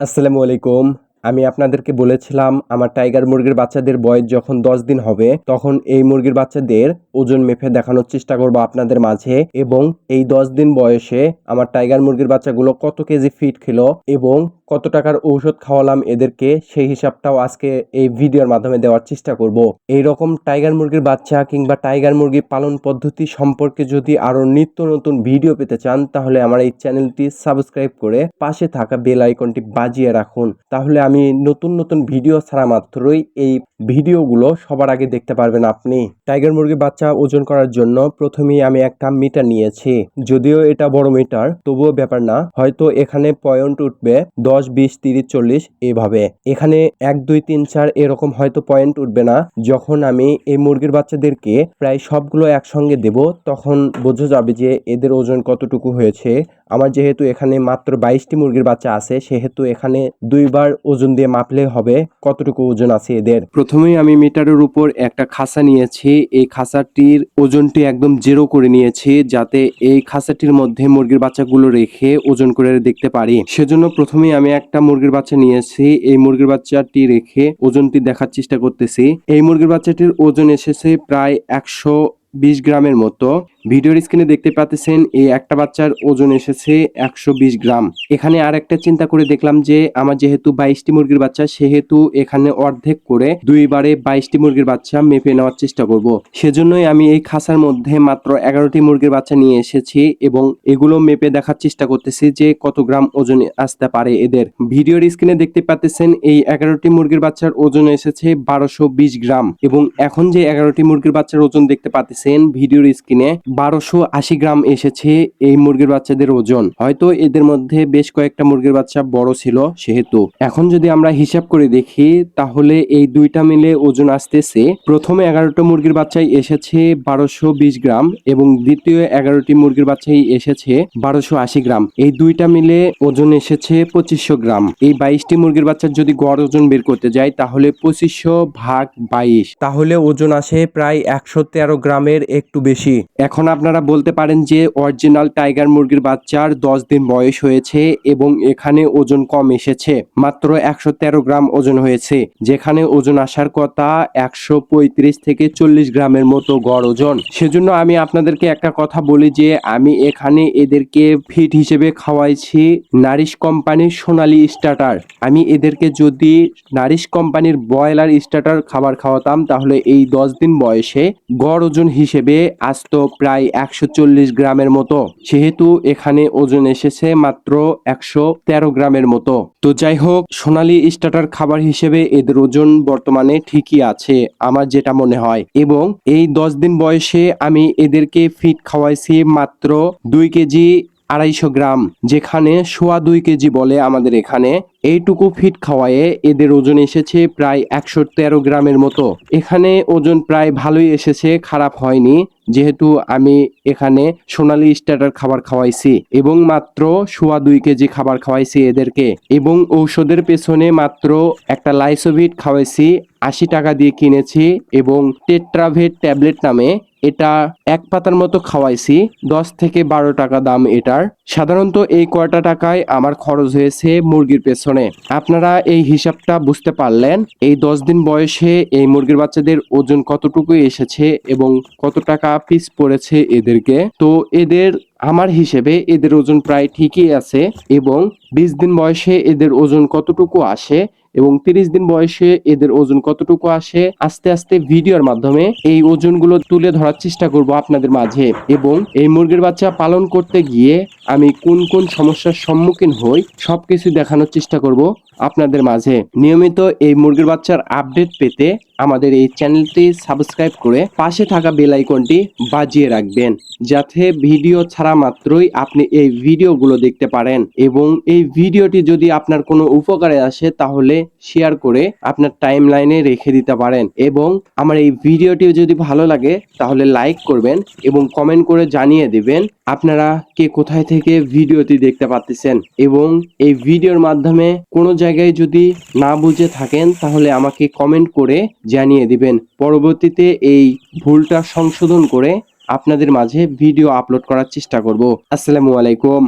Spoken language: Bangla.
আসসালামু আলাইকুম। আমি আপনাদেরকে বলেছিলাম, আমার টাইগার মুরগির বাচ্চাদের বয়স যখন দশ দিন হবে, তখন এই মুরগির বাচ্চাদের ওজন মেপে দেখানোর চেষ্টা করব আপনাদের মাঝে এবং এই দশ দিন বয়সে আমার টাইগার মুরগির বাচ্চাগুলো কত কেজি ফিট খেলো এবং কত টাকার ঔষধ খাওয়ালাম এদেরকে সেই হিসাবটাও আজকে এই ভিডিওর মাধ্যমে দেওয়ার চেষ্টা করব। এই রকম টাইগার মুরগির বাচ্চা কিংবা টাইগার মুরগি পালন পদ্ধতি সম্পর্কে যদি আরও নিত্য নতুন ভিডিও পেতে চান, তাহলে আমার এই চ্যানেলটি সাবস্ক্রাইব করে পাশে থাকা বেল আইকনটি বাজিয়ে রাখুন। তাহলে আমি নতুন নতুন ভিডিও ছাড়া মাত্রই এই ভিডিওগুলো সবার আগে দেখতে পারবেন আপনি। টাইগার মুরগির বাচ্চা ওজন করার জন্য প্রথমেই আমি একটা মিটার নিয়েছি। যদিও এটা বড় মিটার, তবুও ব্যাপার না। হয়তো এখানে পয়েন্ট উঠবে দশ, বিশ, তিরিশ, চল্লিশ এভাবে। এখানে এক, দুই, তিন, চার এরকম হয়তো পয়েন্ট উঠবে না। যখন আমি এই মুরগির বাচ্চাদেরকে প্রায় সবগুলো একসঙ্গে দেব, তখন বোঝা যাবে যে এদের ওজন কতটুকু হয়েছে। আমার যেহেতু এখানে মাত্র বাইশটি মুরগির বাচ্চা আছে, সেহেতু এখানে দুইবার ওজন দিয়ে মাপলে হবে কতটুকু ওজন আছে এদের? প্রথমেই আমি মিটারের উপর একটা খাসা নিয়েছি। এই খাসাটির ওজনটি একদম জিরো করে নিয়েছি যাতে এই খাসাটির মধ্যে মুরগির বাচ্চাগুলো রেখে ওজন করে দেখতে পারি। সেজন্য প্রথমেই আমি একটা মুরগির বাচ্চা নিয়েছি। এই মুরগির বাচ্চাটি রেখে ওজনটি দেখার চেষ্টা করতেছি। এই মুরগির বাচ্চাটির ওজন এসেছে প্রায় একশো বিশ গ্রামের মতো। ভিডিওর স্ক্রিনে দেখতে পাচ্ছেন, এই একটা বাচ্চার ওজন এসেছে একশো বিশ গ্রাম। এখানে আর একটা চিন্তা করে দেখলাম যে, আমার যেহেতু বাইশটি মুরগির বাচ্চা, সেহেতু এখানে অর্ধেক করে দুইবারে বাইশটি মুরগির বাচ্চা মেপে নেওয়ার চেষ্টা করব। সেজন্যই আমি এই খাসার মধ্যে মাত্র এগারোটি মুরগির বাচ্চা নিয়ে এসেছি এবং এগুলো মেপে দেখার চেষ্টা করতেছি যে, কত গ্রাম ওজন আসতে পারে এদের। ভিডিওর স্ক্রিনে দেখতে পাচ্ছেন, এই এগারোটি মুরগির বাচ্চার ওজন এসেছে বারোশো বিশ গ্রাম এবং এখন যে এগারোটি মুরগির বাচ্চার ওজন দেখতে পাচ্ছেন ভিডিওর স্ক্রিনে বারোশো আশি গ্রাম এসেছে এই মুরগির বাচ্চাদের ওজন। হয়তো এদের মধ্যে বেশ কয়েকটা মুরগির বাচ্চা বড় ছিল সেহেতু। এখন যদি আমরা হিসাব করে দেখি, তাহলে এই দুইটা মিলে ওজন আসতেছে। প্রথমে এগারোটা মুরগির বাচ্চাই এসেছে বারোশো বিশ গ্রাম এবং দ্বিতীয় এগারোটি মুরগির বাচ্চাই এসেছে বারোশো আশি গ্রাম। এই দুইটা মিলে ওজন এসেছে পঁচিশশো গ্রাম। এই বাইশটি মুরগির বাচ্চার যদি গড় ওজন বের করতে যাই, তাহলে পঁচিশশো ভাগ বাইশ। তাহলে ওজন আসে প্রায় একশো তেরো গ্রামের একটু বেশি। এখন আপনারা বলতে পারেন যে অরিজিনাল টাইগার মুরগির বাচ্চার দশ দিন বয়স হয়েছে এবং এখানে ওজন কম এসেছে। মাত্র একশো তেরো গ্রাম ওজন হয়েছে, যেখানে ওজন আসার কথা একশো পঁয়ত্রিশ থেকে চল্লিশ গ্রামের মতো গড় ওজন। সেজন্য আমি আপনাদেরকে একটা কথা বলি যে আমি এখানে এদেরকে ফিট হিসেবে খাওয়াইছি নারিশ কোম্পানির সোনালি স্টার্টার আমি এদেরকে যদি নারিশ কোম্পানির ব্রয়লার স্টার্টার খাবার খাওয়াতাম, তাহলে এই দশ দিন বয়সে গড় ওজন হিসেবে আসতো প্রায় একশো চল্লিশ গ্রামের মতো সেহেতু এখানে ওজন এসেছে মাত্র একশো তেরো গ্রামের মতো। তো যাই হোক সোনালি স্টার্টার খাবার হিসেবে এদের ওজন বর্তমানে ঠিকই আছে, আমার যেটা মনে হয়। এবং এই দশ দিন বয়সে আমি এদেরকে ফিট খাওয়াইছি মাত্র দুই কেজি আড়াইশো গ্রাম, যেখানে সোয়া দুই কেজি বলে আমাদের এখানে এইটুকু ফিট খাওয়ায়ে এদের ওজন এসেছে প্রায় একশো তেরো গ্রামের মতো। এখানে ওজন প্রায় ভালোই এসেছে, খারাপ হয়নি। যেহেতু আমি এখানে সোনালি স্টার্টার খাবার খাওয়াইছি এবং মাত্র সোয়া দুই কেজি খাবার খাওয়াইছি এদেরকে। এবং ঔষধের পেছনে মাত্র একটা লাইসোভিট খাওয়াইছি, আশি টাকা দিয়ে কিনেছি এবং টেট্রাভেট ট্যাবলেট নামে এটা এক পাতার মতো খাওয়াইছি, দশ থেকে বারো টাকা দাম এটার। সাধারণত এই কয়টা টাকায় আমার খরচ হয়েছে মুরগির পেছনে। আপনারা এই হিসাবটা বুঝতে পারলেন, এই দশ দিন বয়সে এই মুরগির বাচ্চাদের ওজন কতটুকু এসেছে এবং কত টাকা পিস পড়েছে এদেরকে? তো এদের, আমার হিসেবে এদের ওজন প্রায় ঠিকই আছে এবং বিশ দিন বয়সে এদের ওজন কতটুকু আসে এবং তিরিশ দিন বয়সে এদের ওজন কতটুকু আসে, আস্তে আস্তে ভিডিওর মাধ্যমে এই ওজনগুলো তুলে ধরার চেষ্টা করব আপনাদের মাঝে এবং এই মুরগির বাচ্চা পালন করতে গিয়ে আমি কোন কোন সমস্যার সম্মুখীন হই, সবকিছু দেখানোর চেষ্টা করব আপনাদের মাঝে। নিয়মিত এই মুরগির বাচ্চার আপডেট পেতে আমাদের এই চ্যানেলটি সাবস্ক্রাইব করে পাশে থাকা বেল আইকনটি বাজিয়ে রাখবেন, যাতে ভিডিও ছাড়া মাত্রই আপনি এই ভিডিওগুলো দেখতে পারেন এবং এই ভিডিওটি যদি আপনার কোনো উপকারে আসে তাহলে শেয়ার করে আপনার টাইম লাইনে রেখে দিতে পারেন। এবং আমার এই ভিডিওটি যদি ভালো লাগে, তাহলে লাইক করবেন এবং কমেন্ট করে জানিয়ে দিবেন আপনারা কে কোথায় থেকে ভিডিওটি দেখতে পাচ্ছেন এবং এই ভিডিওর মাধ্যমে কোনো জায়গায় যদি না বুঝে থাকেন, তাহলে আমাকে কমেন্ট করে জানিয়ে দিবেন। পরবর্তীতে এই ভুলটা সংশোধন করে আপনাদের মাঝে ভিডিও আপলোড করার চেষ্টা করব। আসসালামু আলাইকুম।